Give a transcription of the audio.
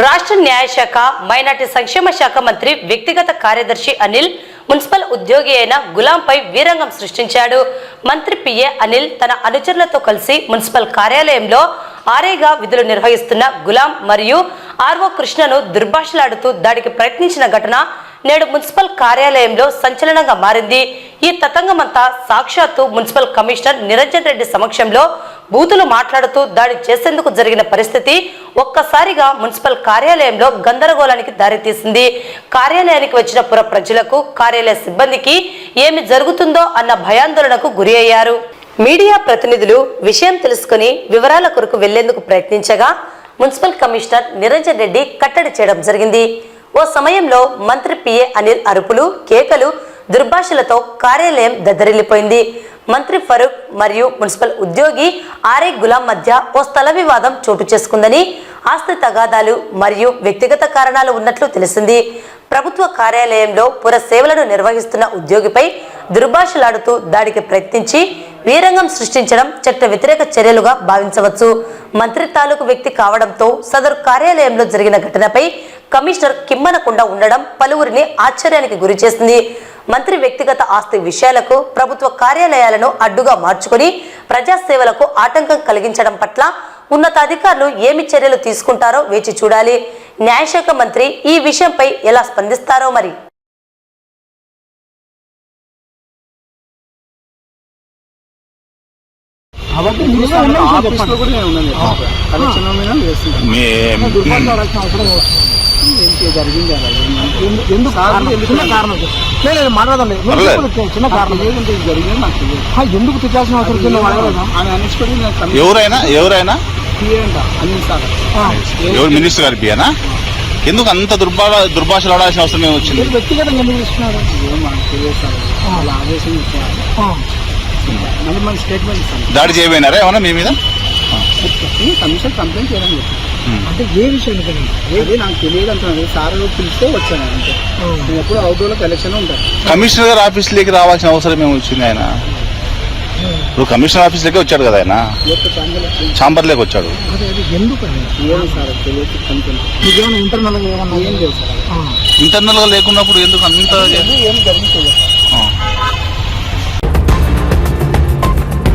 రాష్ట్ర న్యాయశాఖ మైనార్టీ సంక్షేమ శాఖ మంత్రి వ్యక్తిగత కార్యదర్శి అనిల్ మున్సిపల్ ఉద్యోగి అయిన గులాంపై వీరంగం సృష్టించాడు. మంత్రి పిఏ అనిల్ తన అనుచరులతో కలిసి మున్సిపల్ కార్యాలయంలో ఆరేగా విధులు నిర్వహిస్తున్న గులాం మరియు ఆర్వో కృష్ణను దుర్భాషలాడుతూ దాడికి ప్రయత్నించిన ఘటన నేడు మున్సిపల్ కార్యాలయంలో సంచలనంగా మారింది. ఈ తతంగమంతా సాక్షాత్తు మున్సిపల్ కమిషనర్ నిరంజన్ రెడ్డి సమక్షంలో బూతులు మాట్లాడుతూ దాడి చేసేందుకు జరిగిన పరిస్థితి ఒక్కసారిగా మున్సిపల్ కార్యాలయంలో గందరగోళానికి దారితీసింది. కార్యాలయానికి వచ్చిన పుర ప్రజలకు కార్యాలయ సిబ్బందికి ఏమి జరుగుతుందో అన్న భయాందోళనకు గురి అయ్యారు. మీడియా ప్రతినిధులు విషయం తెలుసుకుని వివరాల కొరకు వెళ్ళేందుకు ప్రయత్నించగా మున్సిపల్ కమిషనర్ నిరంజన్ రెడ్డి కట్టడి చేయడం జరిగింది. ఓ సమయంలో మంత్రి పిఏ అనిల్ అరుపులు కేకలు దుర్భాషలతో కార్యాలయం దద్దరిల్లిపోయింది. మంత్రి ఫరూక్ మరియు మున్సిపల్ ఉద్యోగి ఆర్ఏ గులాం మధ్య ఓ స్థల వివాదం చోటు చేసుకుందని ఆస్తి తగాదాలు మరియు వ్యక్తిగత కారణాలు ఉన్నట్లు తెలిసింది. ప్రభుత్వ కార్యాలయంలో పుర సేవలను నిర్వహిస్తున్న ఉద్యోగిపై దుర్భాషలాడుతూ దాడికి ప్రయత్నించి వీరంగం సృష్టించడం చట్ట వ్యతిరేక చర్యలుగా భావించవచ్చు. మంత్రి తాలూకు వ్యక్తి కావడంతో సదరు కార్యాలయంలో జరిగిన ఘటనపై కమిషనర్ కిమ్మనకుండా ఉండడం పలువురిని ఆశ్చర్యానికి గురిచేసింది. మంత్రి వ్యక్తిగత ఆస్తి విషయాలకు ప్రభుత్వ కార్యాలయాలను అడ్డుగా మార్చుకుని ప్రజాసేవలకు ఆటంకం కలిగించడం పట్ల ఉన్నతాధికారులు ఏమి చర్యలు తీసుకుంటారో వేచి చూడాలి. న్యాయశాఖ మంత్రి ఈ విషయంపై ఎలా స్పందిస్తారో మరి. జరిగింది ఎందుకు చిన్న కారణం. లేదు, చిన్న కారణం. ఏదంటే జరిగింది? నాకు ఎందుకు అవసరం ఎవరైనా ఎవరైనా అంట ఎవరు మినిస్టర్ గారి పియనా ఎందుకు అంత దుర్భా దుర్భాషలు ఆడాల్సిన అవసరం ఏమి వచ్చింది? వ్యక్తిగతంగా దాడి చేయబోయినారా ఏమన్నా మీ మీద? కమిషన్ కంప్లైంట్ చేయడం అంటే ఏ విషయం గురించి? అదే నాకు తెలియదు అంటున్నాను సార్ పిలిస్తే వచ్చాను నేను ఎప్పుడు అవుట్డోర్లో కలెక్షన్ ఉంటాను. కమిషనర్ గారి ఆఫీస్లోకి రావాల్సిన అవసరం ఏమి వచ్చింది ఆయన? ఇప్పుడు కమిషనర్ ఆఫీస్లోకి వచ్చాడు కదా ఆయన? చాంబర్లోకి వచ్చాడు. ఇంటర్నల్గా లేకున్నప్పుడు ఎందుకు అంత